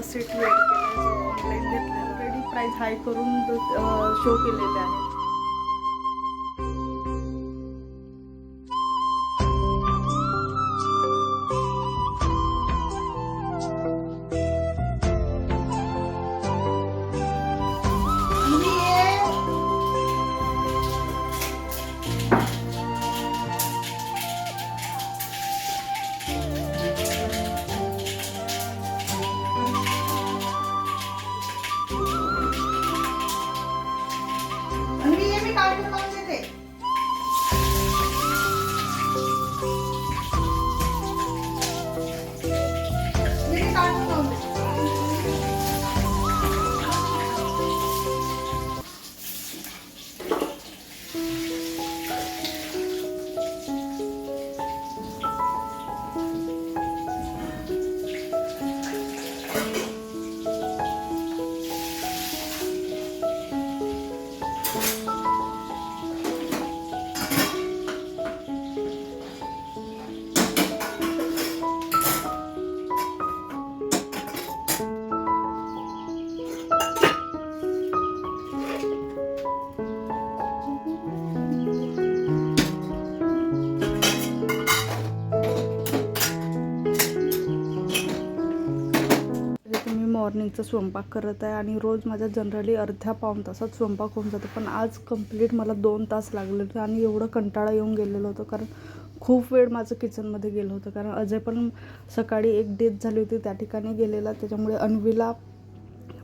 असा set wear केला जो ऑनलाईन घेतलेला ऑलरेडी प्राईस हाय करून शो केलेले आहेत टाईमचा स्वयंपाक करत आहे आणि रोज माझा जनरली अर्ध्या पाऊण तासात स्वयंपाक होऊन जातो. पण आज कंप्लीट मला दोन तास लागले होते आणि एवढं कंटाळा येऊन गेलेलं होतं कारण खूप वेळ माझं किचनमध्ये गेलं होतं. कारण अजय पण सकाळी एक डेथ झाली होती त्या ठिकाणी गेलेला. त्याच्यामुळे अन्वीला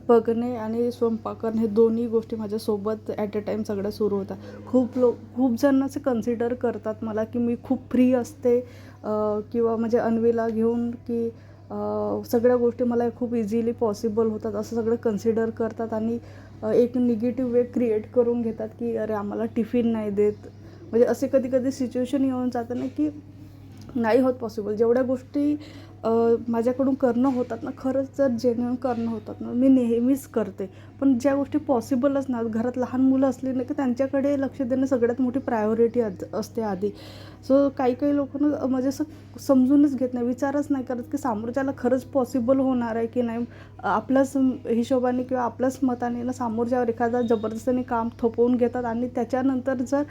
बघणे आणि स्वयंपाक करणे हे दोन्ही गोष्टी माझ्यासोबत ॲट अ टाईम सगळ्या सुरू होतात खूप लोक खूप जण असे कन्सिडर करतात मला की मी खूप फ्री असते किंवा म्हणजे अन्वीला घेऊन की सगळ्या गोष्टी मला खूप इझिली पॉसिबल होतात असं सगळं कन्सिडर करतात आणि एक निगेटिव्ह वे क्रिएट करून घेतात की अरे आम्हाला टिफिन नाही देत. म्हणजे असे कधी कधी सिच्युएशन येऊन जातं ना की नाही होत पॉसिबल जेवढ्या गोष्टी माझ्याकडून करणं होतात ना खरंच जर जेन्युन करणं होतात ना मी नेहमीच करते. पण ज्या गोष्टी पॉसिबलच ना घरात लहान मुलं असली ना की त्यांच्याकडे लक्ष देणं सगळ्यात मोठी प्रायोरिटी असते आधी. सो काही काही लोकांना म्हणजे असं समजूनच घेत नाही विचारच नाही करत की समोरच्याला खरंच पॉसिबल होणार आहे की नाही. आपल्याच हिशोबाने किंवा आपल्याच मताने ना समोरच्यावर एखादा जबरदस्तीने काम थोपवून घेतात आणि त्याच्यानंतर जर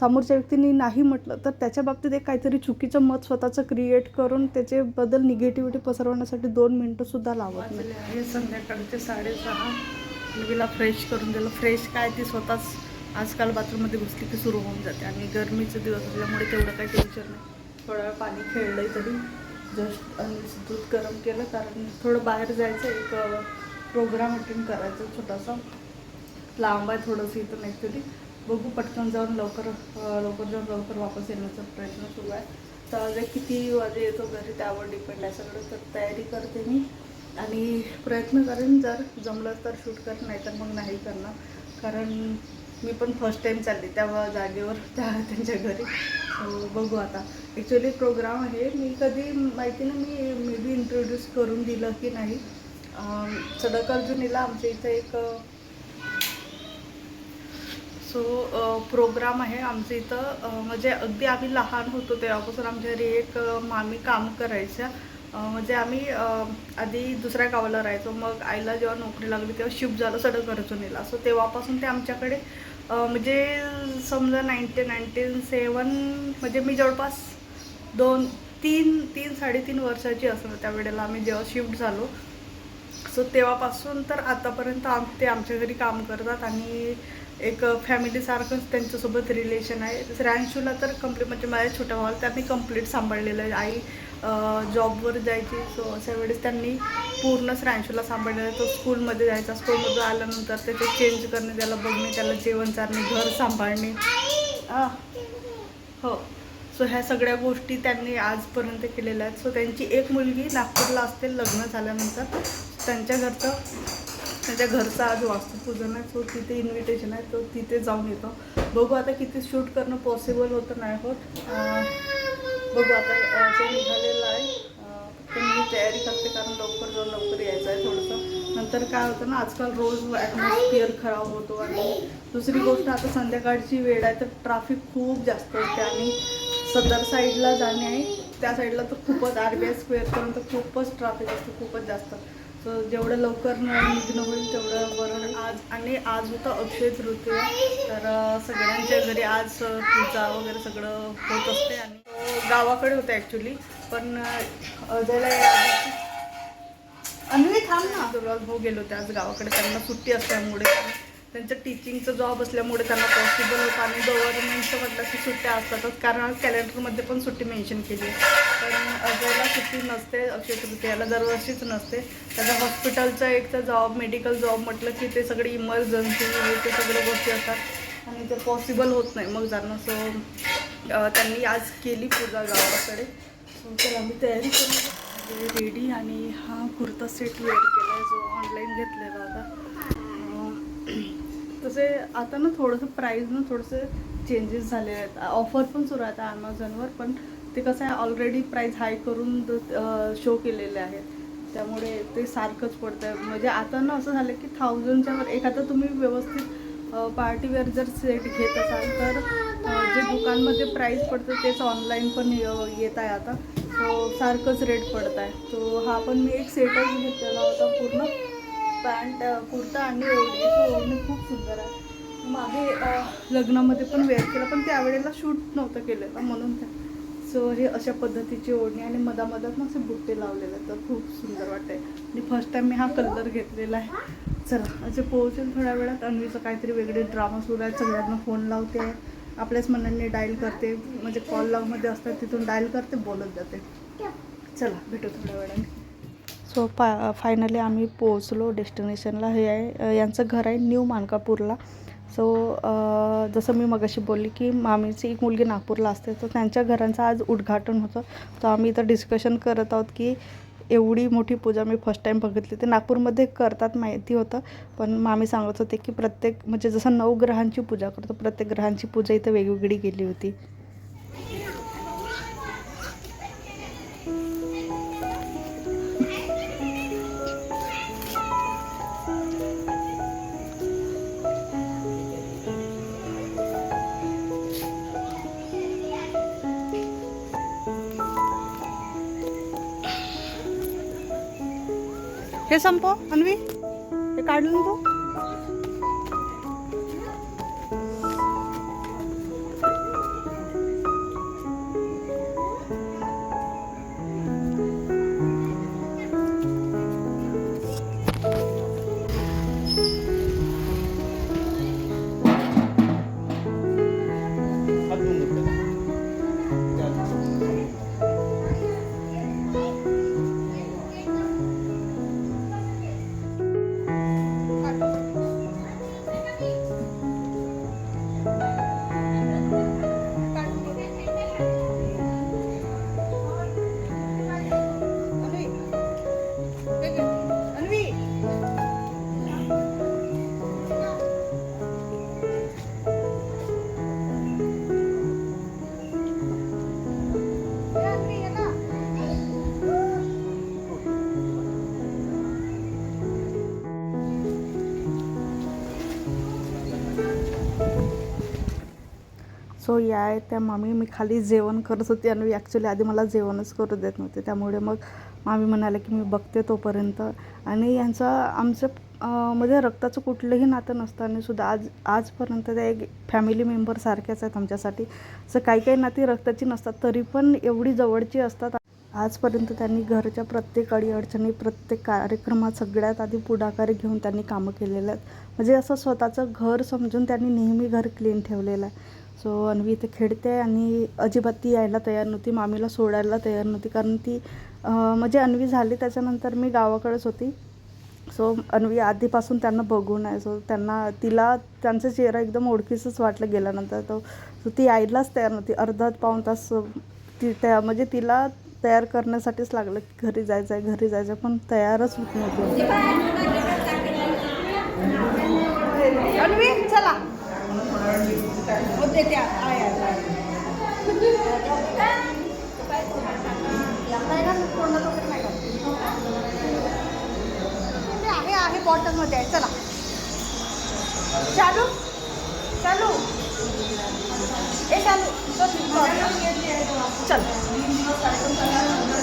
समोरच्या व्यक्तीने नाही म्हटलं तर त्याच्या बाबतीत एक काहीतरी चुकीचं मत स्वतःचं क्रिएट करून त्याचे बदल त्याच्याबद्दल निगेटिव्हिटी पसरवण्यासाठी दोन मिनटंसुद्धा लावत नाही. आहे. संध्याकाळचे साडेसहा. मुलगीला फ्रेश करून दिलं. फ्रेश काय ती स्वतःच आजकाल बाथरूममध्ये घुसली की सुरू होऊन जाते. आणि गरमीचे दिवस असल्यामुळे तेवढं काही टेन्शन नाही. थोडं पाणी खेळलंय तरी जस्ट आणि दूध गरम केलं. कारण थोडं बाहेर जायचं एक प्रोग्राम अटेंड करायचा छोटासा. लांब आहे थोडंसं इथं नाही तरी. बघू पटकन जाऊन लवकर लवकर जाऊन लवकर वापस येण्याचा प्रयत्न सुरू आहे. तर आज किती वाजे येतो घरी त्यावर डिपेंड आहे सगळं तर तयारी करते मी. आणि प्रयत्न करेन जर जमलं तर शूट करेन नाही तर मग नाही करणार. कारण मी पण फर्स्ट टाईम चालली त्या जागेवर त्या त्यांच्या घरी. बघू आता. ॲक्च्युली प्रोग्राम आहे. मी कधी माहिती ना मी मे बी इंट्रोड्यूस करून दिलं की नाही. अं, सडक अर्जुनीला आमच्या इथं एक सो प्रोग्राम आहे आमच्या इथं म्हणजे अगदी आम्ही लहान होतो तेव्हापासून आमच्या घरी एक मामी काम करायच्या. म्हणजे आम्ही आधी दुसऱ्या गावाला राहायचो. मग आईला जेव्हा नोकरी लागली तेव्हा शिफ्ट झालं सडक अर्जुनीला सो तेव्हापासून ते आमच्याकडे म्हणजे समजा नाईन्टीन नाईन्टीन सेवन म्हणजे मी जवळपास दोन तीन तीन साडेतीन वर्षाची असणार त्यावेळेला आम्ही जेव्हा शिफ्ट झालो. सो तेव्हापासून तर आतापर्यंत आम ते आमच्या घरी काम करतात आणि एक फॅमिलीसारखंच त्यांच्यासोबत रिलेशन आहे. श्रेयांशूला तर कंप्लीट म्हणजे माझ्या छोट्या भावाला त्यांनी कंप्लीट सांभाळलेलं आहे. आई जॉबवर जायची. सो अशा वेळेस त्यांनी पूर्ण श्रेयांशूला सांभाळलेलं आहे. तो स्कूलमध्ये जायचा. स्कूलमधून आल्यानंतर त्याचे चेंज करणे त्याला बघणे त्याला जेवण चारणे घर सांभाळणे. हो. सो ह्या सगळ्या गोष्टी त्यांनी आजपर्यंत केलेल्या आहेत. सो त्यांची एक मुलगी नागपूरला असते लग्न झाल्यानंतर. त्यांच्या घरचं त्यांच्या घरचा आज वास्तुपूजन आहे सो तिथे इन्व्हिटेशन आहे तो तिथे जाऊन येतो. बघू आता किती शूट करणं पॉसिबल होतं नाही होत. बघू आता जे निघालेलं आहे पण मी तयारी करते कारण लवकर जाऊन लवकर यायचं आहे थोडंसं. नंतर काय होतं ना आजकाल रोज ॲटमॉस्फिअर खराब होतो आणि दुसरी गोष्ट आता संध्याकाळची वेळ आहे तर ट्रॅफिक खूप जास्त असते आणि सदर साईडला जाणे आहे त्या साईडला तर खूपच आर बी आय स्क्वेअरपर्यंत खूपच ट्रॅफिक असतं खूपच जास्त. तर जेवढं लवकर न- निघणं होईल तेवढं बरं आज आणि आज होतं अक्षय तृतीया तर सगळ्यांच्या घरी आज पूजा वगैरे सगळं होत असते आणि गावाकडे होतं ॲक्च्युली पण अजयला थांब ना. दुर्वाज भाऊ गेले होते आज गावाकडे त्यांना सुट्टी असल्यामुळे. त्यांचं टीचिंगचा जॉब असल्यामुळे त्यांना पॉसिबल होतं आणि गव्हर्नमेंटचं म्हटलं की सुट्ट्या असतातच कारण आज कॅलेंडरमध्ये पण सुट्टी मेन्शन केली आहे. पण अजयला सुट्टी नसते अक्षय तृतीयाला दरवर्षीच नसते. त्याचा हॉस्पिटलचा एक तर जॉब मेडिकल जॉब म्हटलं की ते सगळी इमर्जन्सी ते सगळ्या गोष्टी असतात. आणि ते पॉसिबल होत नाही. मग जाणं सो त्यांनी आज केली पूजा गावाकडे. सो तर आम्ही तयारी करू रेडी आणि हा कुर्ता सेट वेअर केला आहे जो ऑनलाईन घेतलेला होता. तसे आता ना थोडंसं प्राईज ना थोडंसं चेंजेस झालेले आहेत. ऑफर पण सुरू आहेत ॲमेझॉनवर पण ते कसं आहे ऑलरेडी प्राईस हाय करून शो केलेले आहेत. त्यामुळे ते सारखंच पडतं आहे म्हणजे आता ना असं झालं की थाउजंडच्या वर एखादा तुम्ही व्यवस्थित पार्टीवेअर जर सेट घेत असाल तर जे दुकानमध्ये प्राईस पडतं तेच ऑनलाईन पण येत आहे आता. सो सारखंच रेट पडत आहे तो हा पण मी एक सेटच घेतलेला होता पूर्ण. पॅन्ट कुर्ता आणि ओढणी तो ओढणी खूप सुंदर आहे. मागे लग्नामध्ये पण वेअर केलं पण त्यावेळेला शूट नव्हतं केलेलं म्हणून त्या सो हे अशा पद्धतीची ओढणी आणि मधामधात ना असे बुट्टे लावलेले आहेत. तर खूप सुंदर वाटते आणि फर्स्ट टाईम मी हा कलर घेतलेला आहे. चला असे पोहोचेल थोड्या वेळात. अन्वीचं काहीतरी वेगळे ड्रामा सुरू आहेत सगळ्यांना फोन लावते. आपल्याच मनाने डायल करते. म्हणजे कॉल लावमध्ये असतात तिथून डायल करते बोलत जाते. चला भेटू थोड्या वेळाने. सो पा फायनली आम्ही पोहोचलो डेस्टिनेशनला हे आहे यांचं घर आहे न्यू मानकापूरला. सो जसं मी मगाशी बोलली की मामीची एक मुलगी नागपूरला असते तर त्यांच्या घरांचं आज उद्घाटन होतं. तर आम्ही इथं डिस्कशन करत आहोत की एवढी मोठी पूजा मी फर्स्ट टाईम बघितली. ते नागपूरमध्ये करतात माहिती होतं पण मामी सांगत होते की प्रत्येक म्हणजे जसं नऊ ग्रहांची पूजा करतो प्रत्येक ग्रहांची पूजा इथं वेगवेगळी गेली होती. हे संपव अन्वी. हे काढून तू सो या आहे. त्या मामी मी खाली जेवण करत होती आणि ॲक्च्युली आधी मला जेवणच करू देत नव्हते. त्यामुळे मग मामी म्हणाले की मी बघते तोपर्यंत. आणि यांचं आमचं म्हणजे रक्ताचं कुठलंही नातं नसताना सुद्धा आज आजपर्यंत त्या एक फॅमिली मेंबर सारख्याच आहेत आमच्यासाठी. असं काही काही नाती रक्ताची नसतात तरी पण एवढी जवळची असतात. आजपर्यंत त्यांनी घरच्या प्रत्येक अडीअडचणी प्रत्येक कार्यक्रमात सगळ्यात आधी पुढाकार घेऊन त्यांनी कामं केलेलं आहेत. म्हणजे असं स्वतःचं घर समजून त्यांनी नेहमी घर क्लीन ठेवलेलं आहे. सो अन्वी इथे खेळते आणि अजिबात ती यायला तयार नव्हती मामीला सोडायला तयार नव्हती. कारण ती म्हणजे अन्वी झाली त्याच्यानंतर मी गावाकडेच होती. सो अन्वी आधीपासून त्यांना बघून आहे. सो त्यांना तिला त्यांचा चेहरा एकदम ओळखीचंच वाटलं गेल्यानंतर. तो सो ती यायलाच तयार नव्हती. अर्धा पाऊण तास ती त्या म्हणजे तिला तयार करण्यासाठीच लागलं की घरी जायचं आहे घरी जायचं आहे, पण तयारच होत नव्हती. होते त्या आहे आहे बॉटलमध्ये आहे चला चालू चालू ए चालू चल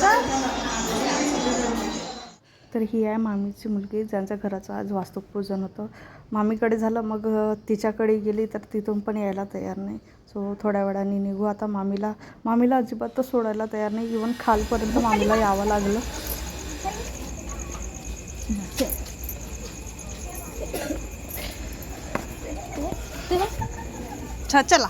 चल. तर ही आहे मामीची मुलगी ज्यांच्या घराचं आज वास्तुपूजन होतं. मामीकडे झालं मग तिच्याकडे गेली तर तिथून पण यायला तयार नाही. सो थोड्या वेळाने निघू आता मामीला. मामीला अजिबातच सोडायला तयार नाही. इवन खालपर्यंत मामीला यावं लागलं. चला.